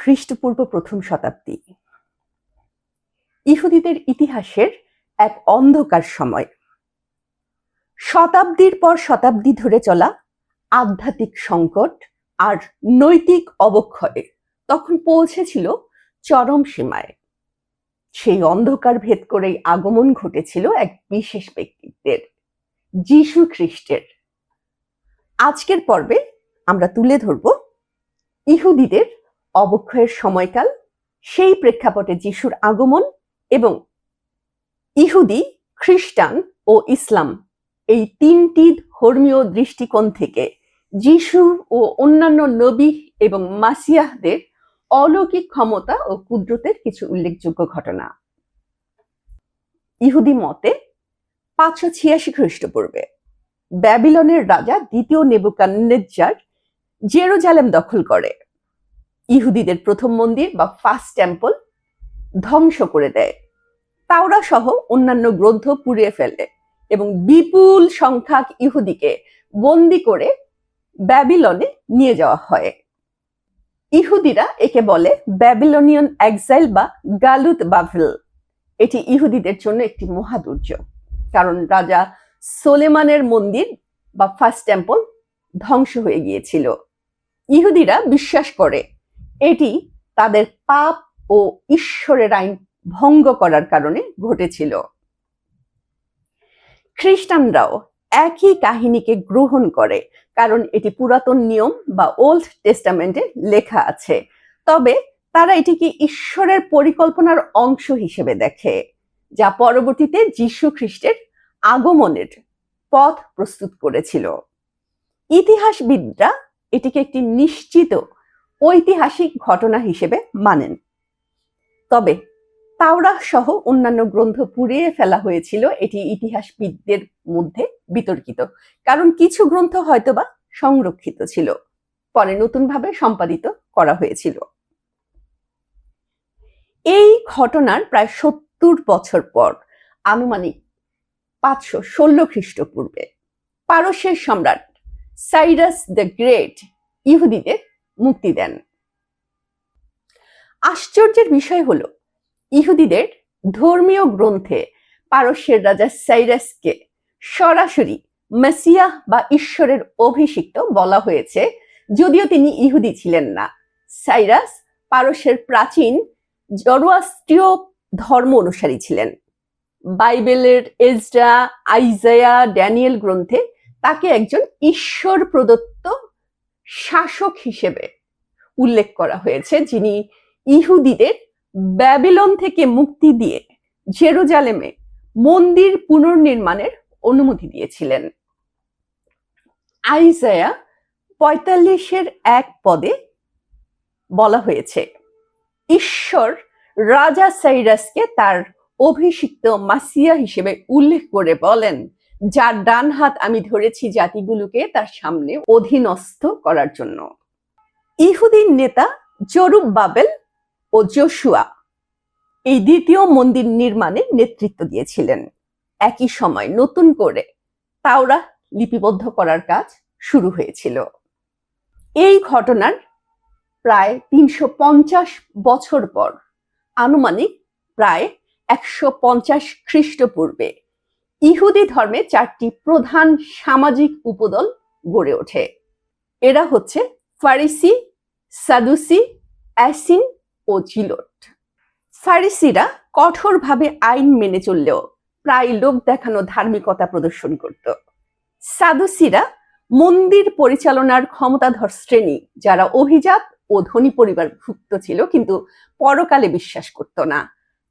খ্রিস্টপূর্ব প্রথম শতাব্দী। ইহুদিদের ইতিহাসের এক অন্ধকার সময়। শতাব্দীর পর শতাব্দী ধরে চলা আধ্যাত্মিক সংকট আর নৈতিক অবক্ষয়ে তখন পৌঁছেছিল চরম সীমায়। সেই অন্ধকার ভেদ করেই আগমন ঘটেছিল এক বিশেষ ব্যক্তিত্বের, যিশু খ্রিস্টের। আজকের পর্বে আমরা তুলে ধরব ইহুদিদের অবক্ষয়ের সময়কাল, সেই প্রেক্ষাপটে যিশুর আগমন এবং ইহুদি, খ্রিস্টান ও ইসলাম এই তিনটি ধর্মীয় দৃষ্টিকোণ থেকে যিশু ও অন্যান্য নবী এবং মাসিয়াহদের অলৌকিক ক্ষমতা ও কুদরতের কিছু উল্লেখযোগ্য ঘটনা। ইহুদি মতে, পাঁচশো ছিয়াশি খ্রিস্টপূর্বে ব্যাবিলনের রাজা দ্বিতীয় নেবুকান্নেজ্জার জেরুজালেম দখল করে। ইহুদিদের প্রথম মন্দির বা ফার্স্ট টেম্পল ধ্বংস করে দেয়। তাওরা সহ অন্যান্য গ্রন্থ পুড়িয়ে ফেলে এবং বিপুল সংখ্যক ইহুদিকে বন্দি করে ব্যাবিলনে নিয়ে যাওয়া হয়। ইহুদিরা একে বলে ব্যাবিলনিয়ান এক্সাইল বা গালুত বাভেল। এটি ইহুদিদের জন্য একটি মহাদুর্যোগ কারণ রাজা সোলেমানের মন্দির বা ফার্স্ট টেম্পল ধ্বংস হয়ে গিয়েছিল। ইহুদিরা বিশ্বাস করে এটি তাদের পাপ ও ঈশ্বরের আইন ভঙ্গ করার কারণে ঘটেছিল। খ্রিস্টানরাও একই কাহিনীকে গ্রহণ করে, কারণ এটি পুরাতন নিয়ম বা ওল্ড টেস্টামেন্টে লেখা আছে। তবে তারা এটিকে ঈশ্বরের পরিকল্পনার অংশ হিসেবে দেখে, যা পরবর্তীতে যীশু খ্রিস্টের আগমনের পথ প্রস্তুত করেছিল। ইতিহাসবিদরা এটিকে একটি নিশ্চিত ঐতিহাসিক ঘটনা হিসেবে মানেন। তবে তাওরা সহ অন্যান্য গ্রন্থ পুড়িয়ে ফেলা হয়েছিল এটি ইতিহাসবিদদের মধ্যে বিতর্কিত, কারণ কিছু গ্রন্থ হয়তোবা সংরক্ষিত ছিল, পরে নতুনভাবে সম্পাদিত করা হয়েছিল। এই ঘটনার প্রায় সত্তর বছর পর, আনুমানিক পাঁচশো ষোলো খ্রিস্টপূর্বে, পারস্যের সম্রাট সাইরাস দ্য গ্রেট ইহুদিদের মুক্তি দেন। আশ্চর্যের বিষয় হলো, ইহুদিদের ধর্মীয় গ্রন্থে পারস্যের রাজা সাইরাসকে সরাসরি মেসিয়াহ বা ঈশ্বরের অভিষিক্ত বলা হয়েছে, যদিও তিনি ইহুদি ছিলেন না। সাইরাস পারস্যের প্রাচীন জরোয়াস্ট্রীয় ধর্ম অনুসারী ছিলেন। বাইবেলের এজরা, আইজায়া, ড্যানিয়েল গ্রন্থে তাকে একজন ঈশ্বর প্রদত্ত শাসক হিসেবে উল্লেখ করা হয়েছে, যিনি ইহুদিদের ব্যাবিলন থেকে মুক্তি দিয়ে জেরুজালেমে মন্দির পুনর্নির্মাণের অনুমতি দিয়েছিলেন। আইজায়া পঁয়তাল্লিশের এক পদে বলা হয়েছে, ঈশ্বর রাজা সাইরাসকে তার অভিষিক্ত মাসিয়া হিসেবে উল্লেখ করে বলেন যার ডান হাত আমি ধরেছি জাতিগুলোকে তার সামনে অধীনস্থ করার জন্য। ইহুদিন নেতা জরুব বাবেল ও জোশুয়া এই দ্বিতীয় মন্দির নির্মাণে নেতৃত্ব দিয়েছিলেন। একই সময় নতুন করে তাওরা লিপিবদ্ধ করার কাজ শুরু হয়েছিল। এই ঘটনার প্রায় তিনশো পঞ্চাশ বছর পর আনুমানিক প্রায় একশো পঞ্চাশ খ্রিস্টপূর্বে ইহুদি ধর্মে চারটি প্রধান সামাজিক উপদল গড়ে ওঠে। এরা হচ্ছে ফারিসি, সাদুসি, অ্যাসিন ও জিলোট। ফারিসিরা কঠোরভাবে আইন মেনে চললেও প্রায় লোক দেখানো ধার্মিকতা প্রদর্শন করত। সাদুসিরা মন্দির পরিচালনার ক্ষমতাধর শ্রেণি, যারা অভিজাত ও ধনী পরিবার ভুক্ত ছিল, কিন্তু পরকালে বিশ্বাস করত না।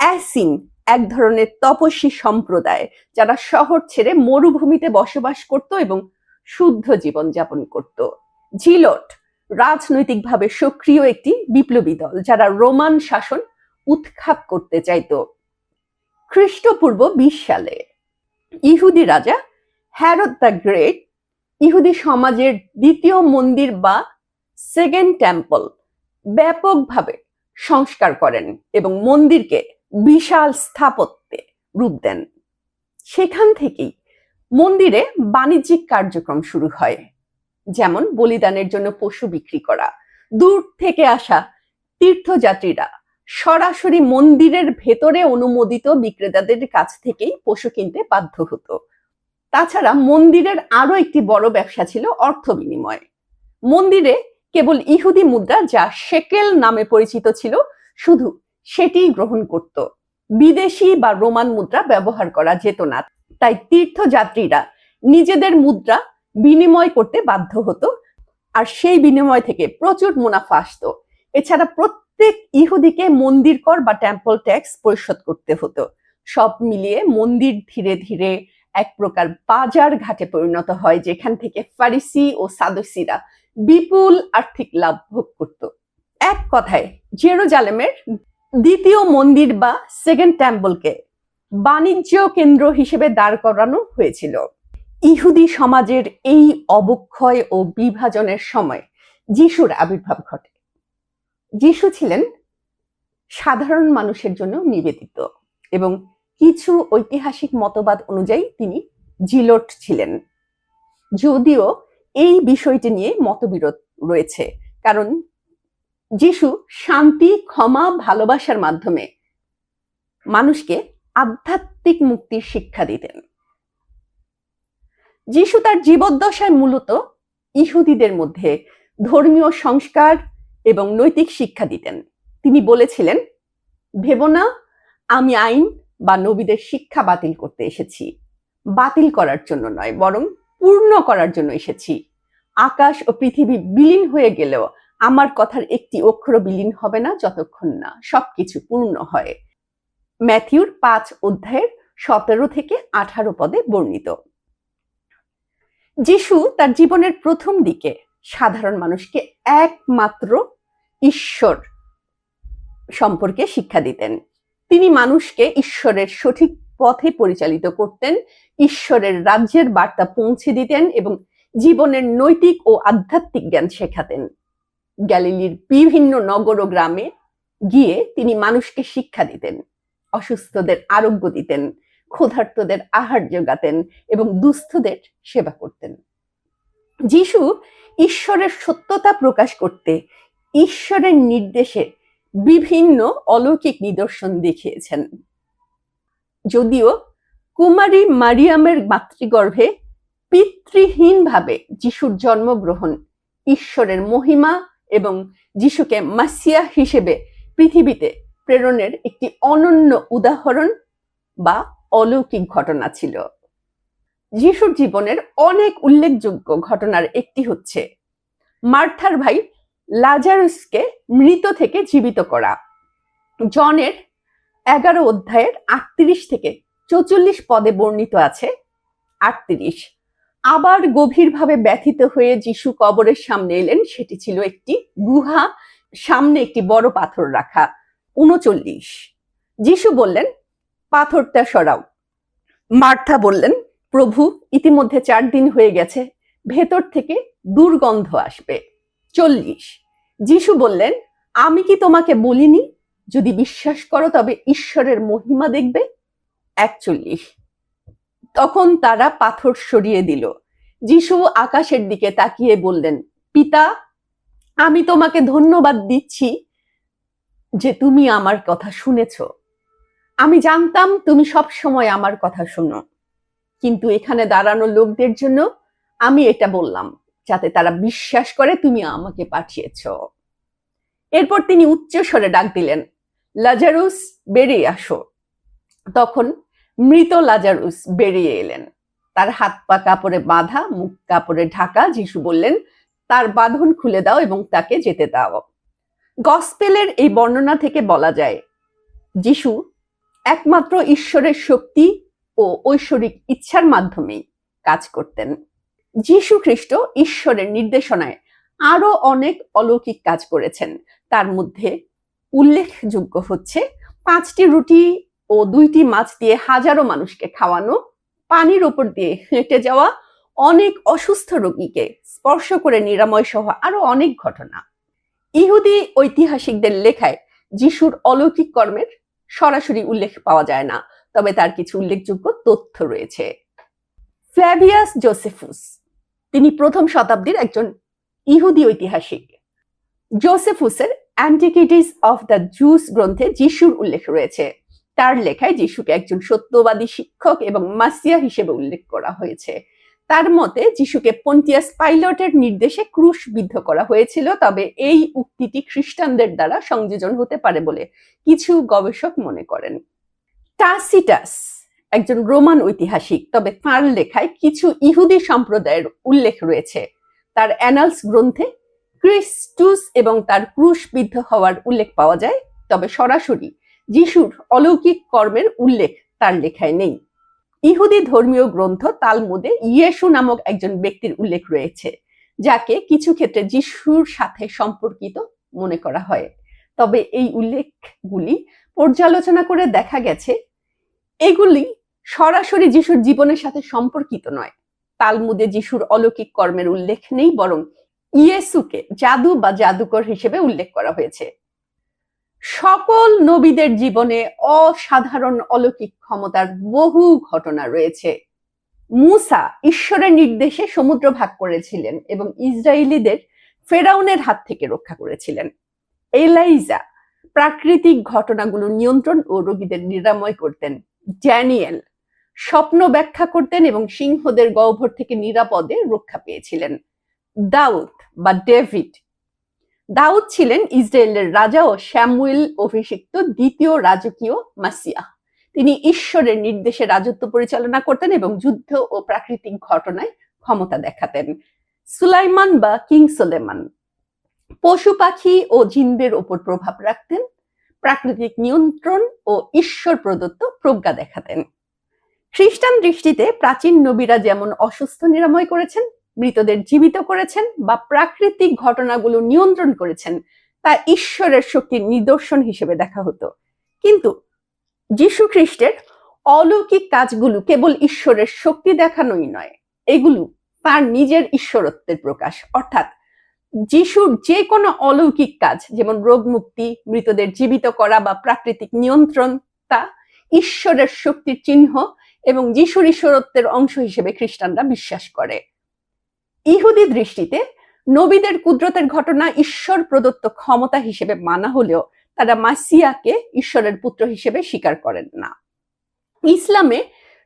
অ্যাসিন এক ধরনের তপস্বী সম্প্রদায় যারা শহর ছেড়ে মরুভূমিতে বসবাস করত এবং শুদ্ধ জীবন যাপন করত। ঝিলট রাজনৈতিকভাবে সক্রিয় একটি বিপ্লবী দল যারা রোমান শাসন উৎখাত করতে চাইত। খ্রিস্টপূর্ব বিশ সালে ইহুদি রাজা হ্যারদ দ্য গ্রেট ইহুদি সমাজের দ্বিতীয় মন্দির বা সেকেন্ড টেম্পল ব্যাপকভাবে সংস্কার করেন এবং মন্দিরকে বিশাল স্থাপত্যে রূপ দেন। সেখান থেকেই মন্দিরে বাণিজ্যিক কার্যক্রম শুরু হয়। যেমন বলিদানের জন্য পশু বিক্রি করা, দূর থেকে আসা তীর্থযাত্রীরা সরাসরি মন্দিরের ভেতরে অনুমোদিত বিক্রেতাদের কাছ থেকেই পশু কিনতে বাধ্য হতো। তাছাড়া মন্দিরের আরও একটি বড় ব্যবসা ছিল অর্থ বিনিময়। মন্দিরে কেবল ইহুদি মুদ্রা যা শেকেল নামে পরিচিত ছিল, শুধু সেটিই গ্রহণ করত। বিদেশি বা রোমান মুদ্রা ব্যবহার করা যেত না। তাই তীর্থযাত্রীরা নিজেদের মুদ্রা বিনিময় করতে বাধ্য হতো আর সেই বিনিময় থেকে প্রচুর মুনাফা আসতো। এছাড়া প্রত্যেক ইহুদিকে মন্দির কর বা টেম্পল ট্যাক্স পরিশোধ করতে হতো। সব মিলিয়ে মন্দির ধীরে ধীরে এক প্রকার বাজার ঘাটে পরিণত হয়, যেখান থেকে ফারিসি ও সাদসিরা বিপুল আর্থিক লাভ ভোগ করত। এক কথায়, জেরুজালেমের দ্বিতীয় মন্দির বা সেকেন্ড টেম্পলকে বাণিজ্য কেন্দ্র হিসেবে দাঁড় করানো হয়েছিল। ইহুদি সমাজের এই অবক্ষয় ও বিভাজনের সময় যিশুর আবির্ভাব ঘটে। যিশু ছিলেন সাধারণ মানুষের জন্য নিবেদিত এবং কিছু ঐতিহাসিক মতবাদ অনুযায়ী তিনি জিলোট ছিলেন। যদিও এই বিষয়টি নিয়ে মতবিরোধ রয়েছে, কারণ যিশু শান্তি, ক্ষমা, ভালোবাসার মাধ্যমে মানুষকে আধ্যাত্মিক মুক্তির শিক্ষা দিতেন। যিশু তার জীবদ্দশায় মূলত ইহুদিদের মধ্যে ধর্মীয় সংস্কার এবং নৈতিক শিক্ষা দিতেন। তিনি বলেছিলেন, ভেব না, আমি আইন বা নবীদের শিক্ষা বাতিল করতে এসেছি। বাতিল করার জন্য নয়, বরং পূর্ণ করার জন্য এসেছি। আকাশ ও পৃথিবী বিলীন হয়ে গেলেও আমার কথার একটি অক্ষর বিলীন হবে না যতক্ষণ না সবকিছু পূর্ণ হয়। ম্যাথিউর পাঁচ অধ্যায়ের সতেরো থেকে আঠারো পদে বর্ণিত। যিশু তার জীবনের প্রথম দিকে সাধারণ মানুষকে একমাত্র ঈশ্বর সম্পর্কে শিক্ষা দিতেন। তিনি মানুষকে ঈশ্বরের সঠিক পথে পরিচালিত করতেন, ঈশ্বরের রাজ্যের বার্তা পৌঁছে দিতেন এবং জীবনের নৈতিক ও আধ্যাত্মিক জ্ঞান শেখাতেন। গ্যালিলির বিভিন্ন নগর ও গ্রামে গিয়ে তিনি মানুষকে শিক্ষা দিতেন, অসুস্থদের আরোগ্য দিতেন, ক্ষুধার্তদের আহার যোগাতেন এবং দুস্থদের সেবা করতেন। যিশু ঈশ্বরের সত্যতা প্রকাশ করতে ঈশ্বরের নির্দেশে বিভিন্ন অলৌকিক নিদর্শন দেখিয়েছেন। যদিও কুমারী মারিয়ামের মাতৃগর্ভে পিতৃহীনভাবে যিশুর জন্মগ্রহণ ঈশ্বরের মহিমা এবং যিশুকে মাসিয়া হিসেবে পৃথিবীতে প্রেরণের একটি অনন্য উদাহরণ বা অলৌকিক ঘটনা ছিল। যিশুর জীবনের অনেক উল্লেখযোগ্য ঘটনার একটি হচ্ছে, মার্থার ভাই লাজারুসকে মৃত থেকে জীবিত করা। জনের এগারো অধ্যায়ের আটত্রিশ থেকে চৌচল্লিশ পদে বর্ণিত আছে, আটত্রিশ। আবার গভীরভাবে ব্যথিত হয়ে যিশু কবরের সামনে এলেন, সেটি ছিল একটি গুহা, সামনে একটি বড় পাথর রাখা। উনচল্লিশ। যিশু বললেন, পাথরটা সরাও। মার্থা বললেন, প্রভু, ইতিমধ্যে চার দিন হয়ে গেছে, ভেতর থেকে দুর্গন্ধ আসবে। চল্লিশ। যিশু বললেন, আমি কি তোমাকে বলিনি? যদি বিশ্বাস করো, তবে ঈশ্বরের মহিমা দেখবে? একচল্লিশ। তখন তারা পাথর সরিয়ে দিল। যিশু আকাশের দিকে তাকিয়ে বললেন, পিতা, আমি তোমাকে ধন্যবাদ দিচ্ছি যে তুমি আমার কথা শুনেছ। আমি জানতাম তুমি সব সময় আমার কথা শোনো। কিন্তু এখানে দাঁড়ানো লোকদের জন্য আমি এটা বললাম, যাতে তারা বিশ্বাস করে তুমি আমাকে পাঠিয়েছ। এরপর তিনি উচ্চ স্বরে ডাক দিলেন, লাজারুস, বেরিয়ে আসো। তখন মৃত লাজারুস বেরিয়ে এলেন। তার হাত পা কাপড়ে বাঁধা, মুখ কাপড়ে ঢাকা, যিশু বললেন, তার বাঁধন খুলে দাও এবং তাকে যেতে দাও। গসপেলের এই বর্ণনা থেকে বলা যায়, যিশু একমাত্র ঈশ্বরের শক্তি ও ঐশ্বরিক ইচ্ছার মাধ্যমেই কাজ করতেন। যিশু খ্রিস্ট ঈশ্বরের নির্দেশনায় আরও অনেক অলৌকিক কাজ করেছেন। তার মধ্যে উল্লেখযোগ্য হচ্ছে, পাঁচটি রুটি ও দুইটি মাছ দিয়ে হাজারো মানুষকে খাওয়ানো, পানির ওপর দিয়ে হেঁটে যাওয়া অনেক অসুস্থ রোগীকে স্পর্শ করে নিরাময় সহ আরও অনেক ঘটনা। ইহুদি ঐতিহাসিকদের লেখায় যিশুর অলৌকিক কর্মের সরাসরি উল্লেখ পাওয়া যায় না, তবে তার কিছু উল্লেখযোগ্য তথ্য রয়েছে। ফ্ল্যাভিয়াস জোসেফুস, তিনি প্রথম শতাব্দীর একজন ইহুদি ঐতিহাসিক। জোসেফুসের অ্যান্টিকিটিস অফ দ্য জুস গ্রন্থে যিশুর উল্লেখ রয়েছে। তার লেখায় যিশুকে একজন সত্যবাদী শিক্ষক এবং মাসিয়া হিসেবে উল্লেখ করা হয়েছে। তার মতে, যিশুকে পন্টিয়াস পাইলটের নির্দেশে ক্রুশ বিদ্ধ করা হয়েছিল, তবে এই উক্তিটি খ্রিস্টানদের দ্বারা সংযোজন হতে পারে বলে কিছু গবেষক মনে করেন। টাসিটাস একজন রোমান ঐতিহাসিক, তবে তার লেখায় কিছু ইহুদি সম্প্রদায়ের উল্লেখ রয়েছে। তার অ্যানালস গ্রন্থে ক্রিস্টুস এবং তার ক্রুশবিদ্ধ হওয়ার উল্লেখ পাওয়া যায়, তবে সরাসরি যিশুর অলৌকিক কর্মের উল্লেখ তার লেখায় নেই। ইহুদি ধর্মীয় গ্রন্থ তালমুদে ইয়েশু নামক একজন ব্যক্তির উল্লেখ রয়েছে, যাকে কিছু ক্ষেত্রে যিশুর সাথে সম্পর্কিত মনে করা হয়। তবে এই উল্লেখগুলি পর্যালোচনা করে দেখা গেছে, এগুলি সরাসরি যিশুর জীবনের সাথে সম্পর্কিত নয়। তালমুদে যিশুর অলৌকিক কর্মের উল্লেখ নেই, বরং ইয়েসুকে জাদু বা জাদুকর হিসেবে উল্লেখ করা হয়েছে। সকল নবীদের জীবনে অসাধারণ অলৌকিক ক্ষমতার বহু ঘটনা রয়েছে। মুসা ঈশ্বরের নির্দেশে সমুদ্র ভাগ করেছিলেন এবং ইসরায়েলিদের ফেরাউনের হাত থেকে রক্ষা করেছিলেন। এলাইজা প্রাকৃতিক ঘটনাগুলো নিয়ন্ত্রণ ও রোগীদের নিরাময় করতেন। ড্যানিয়েল স্বপ্ন ব্যাখ্যা করতেন এবং সিংহদের গহ্বর থেকে নিরাপদে রক্ষা পেয়েছিলেন। দাউদ বা ডেভিড দাউদ ছিলেন ইসরায়েলের রাজা ও শ্যামুয়েল অভিষিক্ত দ্বিতীয় রাজকীয় মাসিয়া। তিনি ঈশ্বরের নির্দেশে রাজত্ব পরিচালনা করতেন এবং যুদ্ধ ও প্রাকৃতিক ঘটনায় ক্ষমতা দেখাতেন। সুলাইমান বা কিং সুলেমান পশু পাখি ও জিনদের ওপর প্রভাব রাখতেন, প্রাকৃতিক নিয়ন্ত্রণ ও ঈশ্বর প্রদত্ত প্রজ্ঞা দেখাতেন। খ্রিস্টান দৃষ্টিতে প্রাচীন নবীরা যেমন অসুস্থ নিরাময় করেছেন মৃতদের জীবিত করেছেন বা প্রাকৃতিক ঘটনাগুলো নিয়ন্ত্রণ করেছেন, তা ঈশ্বরের শক্তির নিদর্শন হিসেবে দেখা হতো। কিন্তু যীশু খ্রিস্টের অলৌকিক কাজগুলো কেবল ঈশ্বরের শক্তি দেখানোই নয়, এগুলো তার নিজের ঈশ্বরত্বের প্রকাশ। অর্থাৎ যিশুর যে কোনো অলৌকিক কাজ, যেমন রোগ মুক্তি মৃতদের জীবিত করা বা প্রাকৃতিক নিয়ন্ত্রণ, তা ঈশ্বরের শক্তির চিহ্ন এবং যিশুর ঈশ্বরত্বের অংশ হিসেবে খ্রিস্টানরা বিশ্বাস করে। ইহুদি দৃষ্টিতে নবীদের কুদরতের ঘটনা ঈশ্বর প্রদত্ত ক্ষমতা হিসেবে মানা হলেও তারা মাসিয়াকে ঈশ্বরের পুত্র হিসেবে স্বীকার করেন না। ইসলামে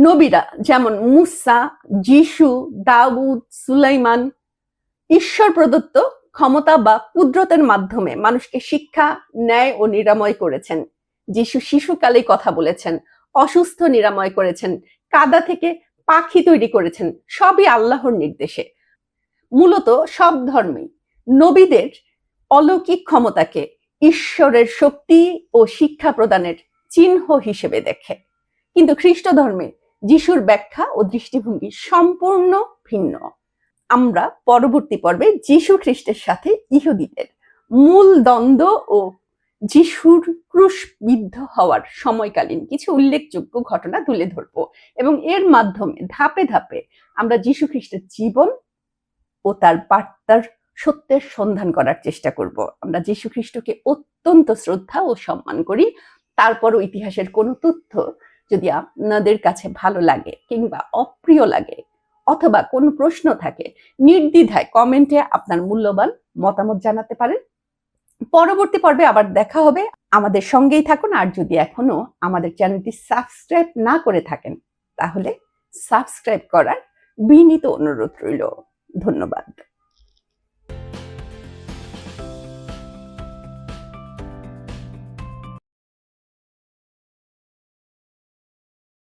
নবীরা যেমন মুসা, যিশু, দাউদ, সুলাইমান ঈশ্বর প্রদত্ত ক্ষমতা বা কুদরতের মাধ্যমে মানুষকে শিক্ষা, ন্যায় ও নিরাময় করেছেন। যিশু শিশুকালেই কথা বলেছেন, অসুস্থ নিরাময় করেছেন, কাদা থেকে পাখি তৈরি করেছেন, সবই আল্লাহর নির্দেশে। মূলত সব ধর্মেই। নবীদের অলৌকিক ক্ষমতাকে ঈশ্বরের শক্তি ও শিক্ষা প্রদানের চিহ্ন হিসেবে দেখে। কিন্তু খ্রিস্ট ধর্মে যিশুর ব্যাখ্যা ও দৃষ্টিভঙ্গি সম্পূর্ণ ভিন্ন। আমরা পরবর্তী পর্বে যিশু খ্রিস্টের সাথে ইহুদিদের মূল দ্বন্দ্ব ও যিশুর ক্রুশবিদ্ধ হওয়ার সময়কালীন কিছু উল্লেখযোগ্য ঘটনা তুলে ধরব এবং এর মাধ্যমে ধাপে ধাপে আমরা যিশু খ্রিস্টের জীবন ও তার বার্তার সত্যের সন্ধান করার চেষ্টা করব। আমরা যীশু খ্রিস্টকে অত্যন্ত শ্রদ্ধা ও সম্মান করি। তারপরও ইতিহাসের কোনো তথ্য যদি আপনাদের কাছে ভালো লাগে কিংবা অপ্রিয় লাগে অথবা কোনো প্রশ্ন থাকে, নির্দ্বিধায় কমেন্টে আপনার মূল্যবান মতামত জানাতে পারেন। পরবর্তী পর্বে আবার দেখা হবে। আমাদের সঙ্গেই থাকুন আর যদি এখনও আমাদের চ্যানেলটি সাবস্ক্রাইব না করে থাকেন, তাহলে সাবস্ক্রাইব করার বিনীত অনুরোধ রইল। ধন্যবাদ।